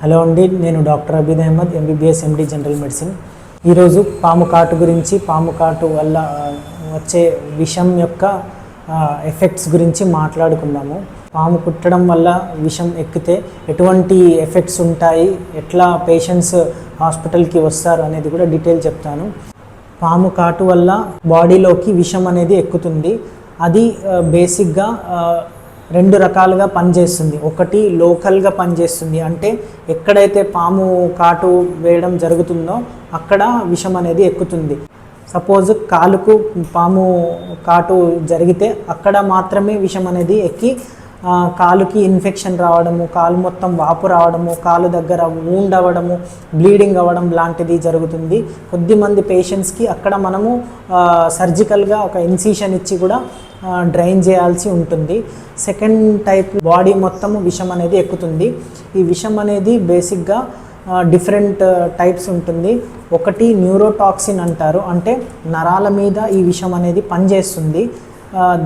Hello అండి నేను doctor Abid Ahmed MBBS MD general medicine ఈరోజు పాము కాటు గురించి పాము కాటు వల్ల వచ్చే విషం యొక్క ఎఫెక్ట్స్ గురించి మాట్లాడుకుందాము. పాము కుట్టడం వల్ల విషం ఎక్కితే ఎటువంటి ఎఫెక్ట్స్ ఉంటాయి ఎట్లా పేషెంట్స్ హాస్పిటల్కి వస్తారు అనేది కూడా డీటెయిల్ చెప్తాను. పాము కాటు వల్ల బాడీలోకి విషం అనేది ఎక్కుతుంది. అది బేసిక్గా రెండు రకాలుగా పనిచేస్తుంది. ఒకటి లోకల్గా పనిచేస్తుంది. అంటే ఎక్కడైతే పాము కాటు వేయడం జరుగుతుందో అక్కడ విషం అనేది ఎక్కుతుంది. సపోజ్ కాలుకు పాము కాటు జరిగితే అక్కడ మాత్రమే విషం అనేది ఎక్కి కాలుకి ఇన్ఫెక్షన్ రావడము కాలు మొత్తం వాపు రావడము కాలు దగ్గర వూండ్ అవ్వడము బ్లీడింగ్ అవ్వడం లాంటిది జరుగుతుంది. కొద్దిమంది పేషెంట్స్కి అక్కడ మనము సర్జికల్గా ఒక ఇన్సిషన్ ఇచ్చి కూడా డ్రైన్ చేయాల్సి ఉంటుంది. సెకండ్ టైప్ బాడీ మొత్తము విషం అనేది ఎక్కుతుంది. ఈ విషం అనేది బేసిక్గా డిఫరెంట్ టైప్స్ ఉంటుంది. ఒకటి న్యూరోటాక్సిన్ అంటారు. అంటే నరాల మీద ఈ విషం అనేది పనిచేస్తుంది.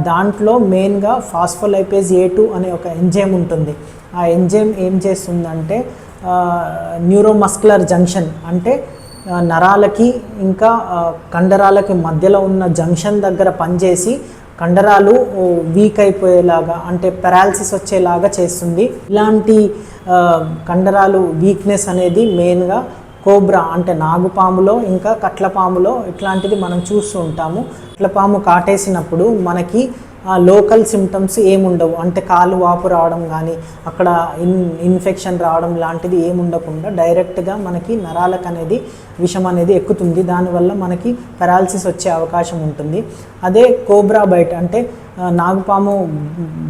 దాంట్లో మెయిన్గా ఫాస్ఫోలైపేజ్ ఏ టూ అనే ఒక ఎంజైమ్ ఉంటుంది. ఆ ఎంజైమ్ ఏం చేస్తుందంటే న్యూరోమస్కులర్ జంక్షన్ అంటే నరాలకి ఇంకా కండరాలకి మధ్యలో ఉన్న జంక్షన్ దగ్గర పనిచేసి కండరాలు వీక్ అయిపోయేలాగా అంటే పెరాలసిస్ వచ్చేలాగా చేస్తుంది. ఇలాంటి కండరాలు వీక్నెస్ అనేది మెయిన్గా కోబ్రా అంటే నాగుపాములో ఇంకా కట్లపాములో ఇట్లాంటిది మనం చూస్తూ ఉంటాము. కట్లపాము కాటేసినప్పుడు మనకి ఆ లోకల్ సిమ్టమ్స్ ఏముండవు. అంటే కాలు వాపు రావడం కానీ అక్కడ ఇన్ ఇన్ఫెక్షన్ రావడం లాంటిది ఏముండకుండా డైరెక్ట్గా మనకి నరాలకు అనేది విషం అనేది ఎక్కుతుంది. దానివల్ల మనకి పెరాలసిస్ వచ్చే అవకాశం ఉంటుంది. అదే కోబ్రా బైట్ అంటే నాగుపాము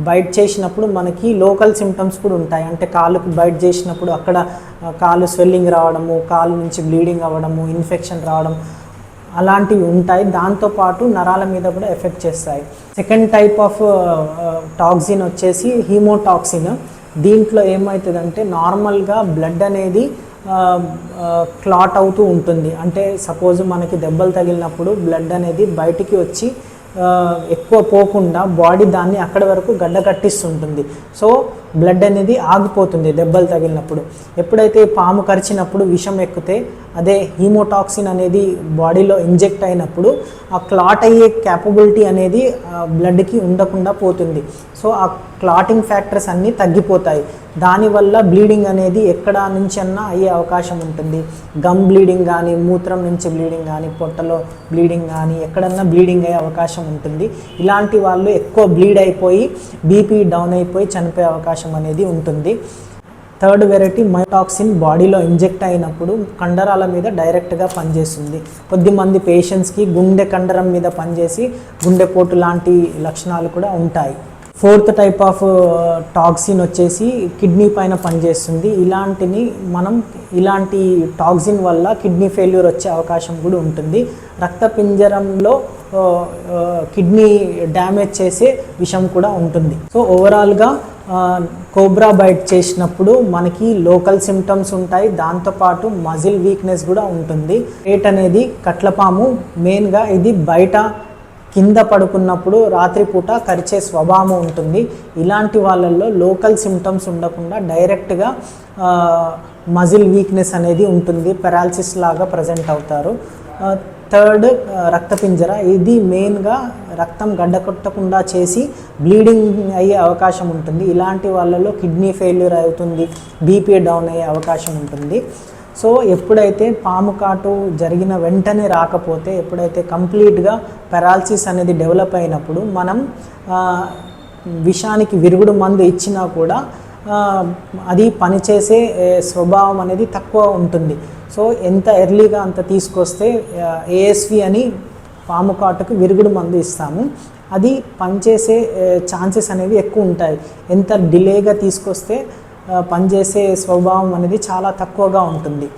బైట్ చేసినప్పుడు మనకి లోకల్ సిమ్టమ్స్ కూడా ఉంటాయి. అంటే కాలుకు బైట్ చేసినప్పుడు అక్కడ కాలు స్వెల్లింగ్ రావడము కాలు నుంచి బ్లీడింగ్ అవ్వడము ఇన్ఫెక్షన్ రావడం అలాంటివి ఉంటాయి. దాంతోపాటు నరాల మీద కూడా ఎఫెక్ట్ చేస్తాయి. సెకండ్ టైప్ ఆఫ్ టాక్సిన్ వచ్చేసి హీమోటాక్సిన్. దీంట్లో ఏమవుతుందంటే నార్మల్గా బ్లడ్ అనేది క్లాట్ అవుతూ ఉంటుంది. అంటే సపోజ్ మనకి దెబ్బలు తగిలినప్పుడు బ్లడ్ అనేది బయటికి వచ్చి ఎక్కువ పోకుండా బాడీ దాన్ని అక్కడి వరకు గడ్డ కట్టిస్తుంటుంది సో బ్లడ్ అనేది ఆగిపోతుంది దెబ్బలు తగిలినప్పుడు. ఎప్పుడైతే పాము కరిచినప్పుడు విషం ఎక్కితే అదే హీమోటాక్సిన్ అనేది బాడీలో ఇంజెక్ట్ అయినప్పుడు ఆ క్లాట్ అయ్యే క్యాపబిలిటీ అనేది బ్లడ్కి ఉండకుండా పోతుంది. సో ఆ క్లాటింగ్ ఫ్యాక్టర్స్ అన్నీ తగ్గిపోతాయి. దానివల్ల బ్లీడింగ్ అనేది ఎక్కడ నుంచి అన్నా అయ్యే అవకాశం ఉంటుంది. గమ్ బ్లీడింగ్ కానీ మూత్రం నుంచి బ్లీడింగ్ కానీ పొట్టలో బ్లీడింగ్ కానీ ఎక్కడన్నా బ్లీడింగ్ అయ్యే అవకాశం ఉంటుంది. ఇలాంటి వాళ్ళు ఎక్కువ బ్లీడ్ అయిపోయి బీపీ డౌన్ అయిపోయి చనిపోయే అవకాశం అనేది ఉంటుంది. థర్డ్ వెరైటీ మైటాక్సిన్ బాడీలో ఇంజెక్ట్ అయినప్పుడు కండరాల మీద డైరెక్ట్గా పనిచేస్తుంది. కొద్దిమంది పేషెంట్స్కి గుండె కండరం మీద పనిచేసి గుండెపోటు లాంటి లక్షణాలు కూడా ఉంటాయి. ఫోర్త్ టైప్ ఆఫ్ టాక్సిన్ వచ్చేసి కిడ్నీ పైన పనిచేస్తుంది. ఇలాంటిని మనం ఇలాంటి టాక్సిన్ వల్ల కిడ్నీ ఫెయిల్యూర్ వచ్చే అవకాశం కూడా ఉంటుంది. రక్త పింజరంలో కిడ్నీ డ్యామేజ్ చేసే విషం కూడా ఉంటుంది. సో ఓవరాల్గా కోబ్రా బైట్ చేసినప్పుడు మనకి లోకల్ సిమ్టమ్స్ ఉంటాయి. దాంతోపాటు మజిల్ వీక్నెస్ కూడా ఉంటుంది. రేట్ అనేది కట్లపాము. మెయిన్గా ఇది బయట కింద పడుకున్నప్పుడు రాత్రిపూట కరిచే స్వభావం ఉంటుంది. ఇలాంటి వాళ్ళల్లో లోకల్ సిమ్టమ్స్ ఉండకుండా డైరెక్ట్గా మజిల్ వీక్నెస్ అనేది ఉంటుంది. పెరాలసిస్ లాగా ప్రజెంట్ అవుతారు. థర్డ్ uh, రక్తపింజర. ఇది మెయిన్గా రక్తం గడ్డకొట్టకుండా చేసి బ్లీడింగ్ అయ్యే అవకాశం ఉంటుంది. ఇలాంటి వాళ్ళలో కిడ్నీ ఫెయిల్యూర్ అవుతుంది బీపీ డౌన్ అయ్యే అవకాశం ఉంటుంది. సో ఎప్పుడైతే పాము కాటు జరిగిన వెంటనే రాకపోతే ఎప్పుడైతే కంప్లీట్గా పెరాలసిస్ అనేది డెవలప్ అయినప్పుడు మనం విషానికి విరుగుడు మందు ఇచ్చినా కూడా అది పనిచేసే స్వభావం అనేది తక్కువ ఉంటుంది. సో ఎంత ఎర్లీగా అంత తీసుకొస్తే ఏఎస్వి అని పాము కాటుకు విరుగుడు మందు ఇస్తాము. అది పనిచేసే ఛాన్సెస్ అనేవి ఎక్కువ ఉంటాయి. ఎంత డిలేగా తీసుకొస్తే పనిచేసే స్వభావం అనేది చాలా తక్కువగా ఉంటుంది.